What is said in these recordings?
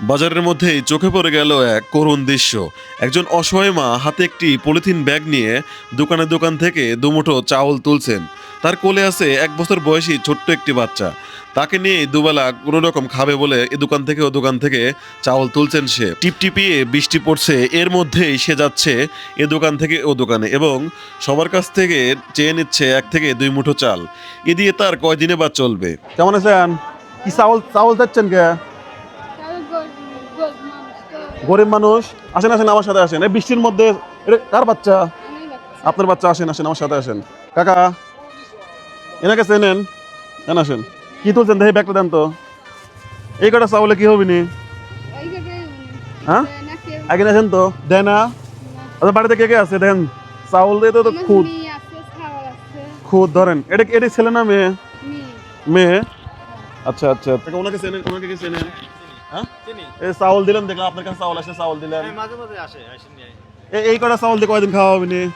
বাজারের মধ্যেই চোখে পড়ে গেল এক করুণ দৃশ্য। একজন অসহায় মা হাতে একটি পলিথিন ব্যাগ নিয়ে দোকানে দোকান থেকে দুমুঠো চাউল তুলছেন। তার কোলে আছে এক বছর বয়সী ছোট্ট একটি বাচ্চা। তাকে নিয়ে দুবেলা কোনো রকম খাবে বলে এ দোকান থেকে ও দোকান থেকে চাউল তুলছেন সে। টিপটিপিয়ে বৃষ্টি পড়ছে, এর মধ্যেই সে যাচ্ছে এ দোকান থেকে ও দোকানে এবং সবার কাছ থেকে চেয়ে নিচ্ছে এক থেকে দুই মুঠো চাল। এ দিয়ে তার কয়দিনে বা চলবে। কেমন আছেন? কি চাউল চাউল যাচ্ছেন কে? গরিব মানুষ আসেন আসেন আমার সাথে আসেন। এই বৃষ্টির মধ্যে এটা কার বাচ্চা? আপনার বাচ্চা আসেন আসেন আমার সাথে আসেন। কাকা এনাকে চেনেন এন আসেন। কি তুলছেন? দেখি ব্যাগটা দেন তো। এই কটা চাউলে কি হবে নি? হ্যাঁ? আগে আসেন তো। দেয় না। আচ্ছা বাড়িতে কে কে আছে? দেন। চাউল দিয়ে তো তো খুদ। খুদ ধরেন। এটা এটা ছেলে না মেয়ে? মেয়ে। আচ্ছা আচ্ছা। ওনাকে চেনেন ওনাকে কি চেনেন? এই চাউল দিলেন দেখলাম আপনার কাছে চাউল আসে চাউল দিলেন। মাঝে মাঝে আসে এ- এই কটা চাউল দিয়ে কয়দিন খাওয়া হবে একদিন।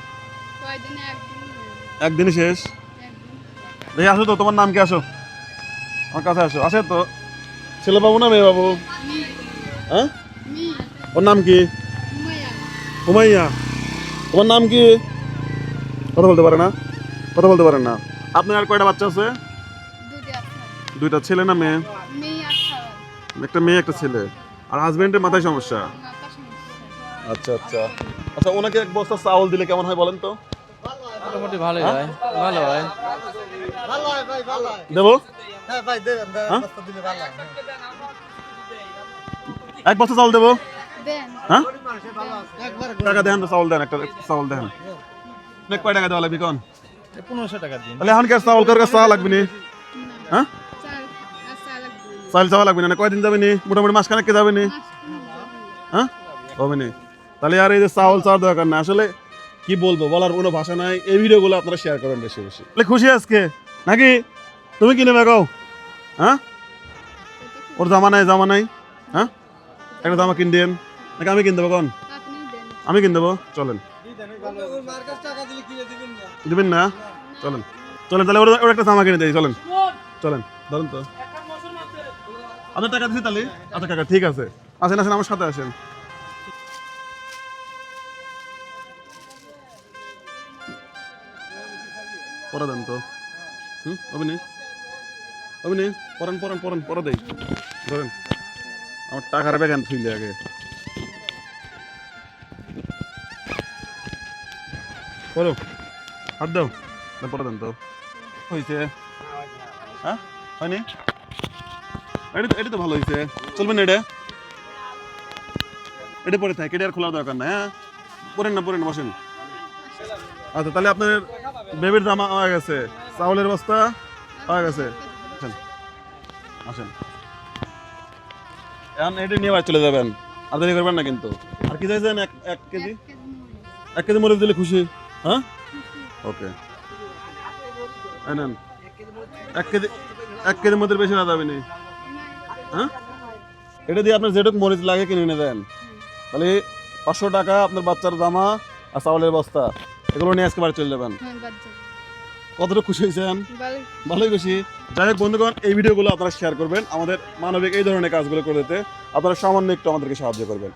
একদিনই শেষ? দেখি আসো তো তোমার নাম কি? আসো। আমার কাছে আসো। আসে তো। ছেলে বাবু না মেয়ে বাবু হ্যাঁ? ওর নাম কি? হুমাইয়া তোমার নাম কি? কথা বলতে পারে না? কথা বলতে পারে না। আপনার আর কয়টা বাচ্চা আছে? দুইটা ছেলে না মেয়ে? একটা মেয়ে একটা ছেলে। আর হাজবেন্ডের মাথায় সমস্যা। আচ্ছা আচ্ছা। আচ্ছা ওনাকে এক বস্তা চাউল দিলে কেমন হয় বলেন তো? মোটামুটি ভালোই হয়? ভালো হয়। দেবো? হ্যাঁ ভাই দেন হ্যাঁ? রাস্তা দিলে ভালো হয়। এক বস্তা চাউল দেবো? দেন। হ্যাঁ? একবার টাকা দেন তো চাউল দেন একটা চাউল দেন। অনেক কয় টাকা দেওয়া লাগবে কোন? পনেরোশো টাকা দিন। তাহলে এখন কি চাউল কার কাছে চাওয়া লাগবে নি। হ্যাঁ? চাল চাল চাওয়া লাগবে না কয়দিন যাবে নি? মোটামুটি মাস খানেক যাবে নি। হ্যাঁ? হবে নি। তাহলে আর এই যে চাউল চাওয়ার দরকার না। আসলে কি বলব, বলার কোনো ভাষা নাই। এই ভিডিওগুলো আপনারা শেয়ার করেন বেশি বেশি। তাহলে খুশি আজকে? নাকি? তুমি কিনে বেগাও হ্যাঁ? ওর জামা নাই জামা নাই। হ্যাঁ? একটা জামা কিন দেন। নাকি আমি কিন দেবো কন? আমি কিন দেবো। চলেন। দিবেন না? চলেন। চলেন, তাহলে ওর একটা জামা কিনে দেয় চলেন। চলেন, ধরুন তো। আপনার টাকা দিচ্ছি তাহলে? আচ্ছা কাকা, ঠিক আছে। আসেন আসেন, আমার সাথে আসেন। পড়া দেন তো। হুম, অভিনয়। অভিনয়, পড়ান পড়ান পড়ান, পড়া দেই। ধরেন, আমার টাকার ব্যাগান থুইলে আগে। করো হাত দাও। না দেন তো। হয়েছে হ্যাঁ হয়নি? এটা তো এটা তো ভালো হয়েছে চলবে না এটা? এটা পরে থাকে এটা আর খোলার দরকার না হ্যাঁ? না বসেন। আচ্ছা তাহলে আপনার বেবির হয়ে গেছে। চাউলের বস্তা গেছে। আসেন আসেন এখন এটা নিয়ে বাড়ি চলে যাবেন। আর দেরি করবেন না কিন্তু। আর কি চাইছেন? এক এক কেজি? এক কেজি মরিচ। দিলে খুশি। হ্যাঁ? ওকে। নেন। এক কেজি এক কেজির মধ্যে বেশি না যাবে নি হ্যাঁ? এটা দিয়ে আপনার যেটুকু মরিচ লাগে কিনে এনে দেন। তাহলে পাঁচশো টাকা আপনার বাচ্চার জামা আর চাউলের বস্তা এগুলো নিয়ে আজকে বাড়ি চলে যাবেন। কতটা কতটুকু খুশি হয়েছেন? ভালোই খুশি। যাই হোক বন্ধুগণ এই ভিডিওগুলো আপনারা শেয়ার করবেন। আমাদের মানবিক এই ধরনের কাজগুলো করে দিতে আপনারা সামান্য একটু আমাদেরকে সাহায্য করবেন।